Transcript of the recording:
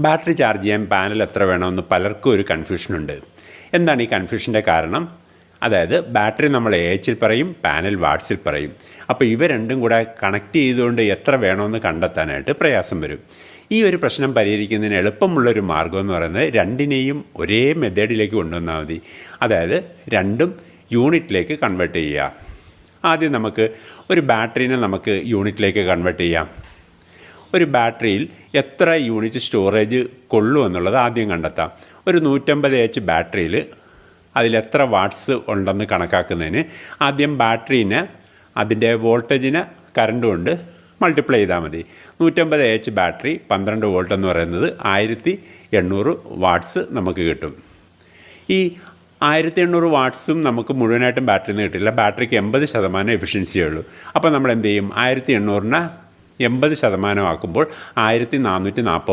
Battery charge ചെയ്യാൻ panel എത്ര വേണമെന്ന് പലർക്കും ഒരു കൺഫ്യൂഷനുണ്ട്. എന്താണ് ഈ കൺഫ്യൂഷന്റെ കാരണം? അതായത് ബാറ്ററി നമ്മൾ എ എച്ചിൽ പറയും പാനൽ വാട്ട്സിൽ പറയും. അപ്പോൾ ഇവ രണ്ടും കൂടെ കണക്ട് ചെയ്തുകൊണ്ട് എത്ര വേണമെന്ന് കണ്ടെത്താനായിട്ട് പ്രയാസം വരും. ഈ ഒരു പ്രശ്നം പരിഹരിക്കുന്നതിന് എളുപ്പമുള്ളൊരു മാർഗം എന്ന് പറയുന്നത് രണ്ടിനെയും ഒരേ മെത്തേഡിലേക്ക് കൊണ്ടുവന്നാൽ മതി. അതായത് രണ്ടും യൂണിറ്റിലേക്ക് കൺവേർട്ട് ചെയ്യുക. ആദ്യം നമുക്ക് ഒരു ബാറ്ററീനെ നമുക്ക് യൂണിറ്റിലേക്ക് കൺവേർട്ട് ചെയ്യാം. ഒരു ബാറ്ററിയിൽ എത്ര യൂണിറ്റ് സ്റ്റോറേജ് കൊള്ളൂ എന്നുള്ളത് ആദ്യം കണ്ടെത്താം. ഒരു നൂറ്റമ്പത് എച്ച് ബാറ്ററിയിൽ അതിലെത്ര വാട്ട്സ് ഉണ്ടെന്ന് കണക്കാക്കുന്നതിന് ആദ്യം ബാറ്ററീനെ അതിന്റെ വോൾട്ടേജിനെ കറണ്ട് കൊണ്ട് മൾട്ടിപ്ലൈ ചെയ്താൽ മതി. നൂറ്റമ്പത് എച്ച് ബാറ്ററി പന്ത്രണ്ട് വോൾട്ട് എന്ന് പറയുന്നത് ആയിരത്തി എണ്ണൂറ് വാട്ട്സ് നമുക്ക് കിട്ടും. ഈ ആയിരത്തി എണ്ണൂറ് വാട്ട്സും നമുക്ക് മുഴുവനായിട്ടും ബാറ്ററിയിൽ നിന്ന് കിട്ടില്ല. ബാറ്ററിക്ക് എൺപത് ശതമാനം എഫിഷ്യൻസിയേ ഉള്ളൂ. അപ്പോൾ നമ്മൾ എന്ത് ചെയ്യും? ആയിരത്തി എണ്ണൂറിനെ എൺപത് ശതമാനമാക്കുമ്പോൾ ആയിരത്തി നാനൂറ്റി നാൽപ്പത്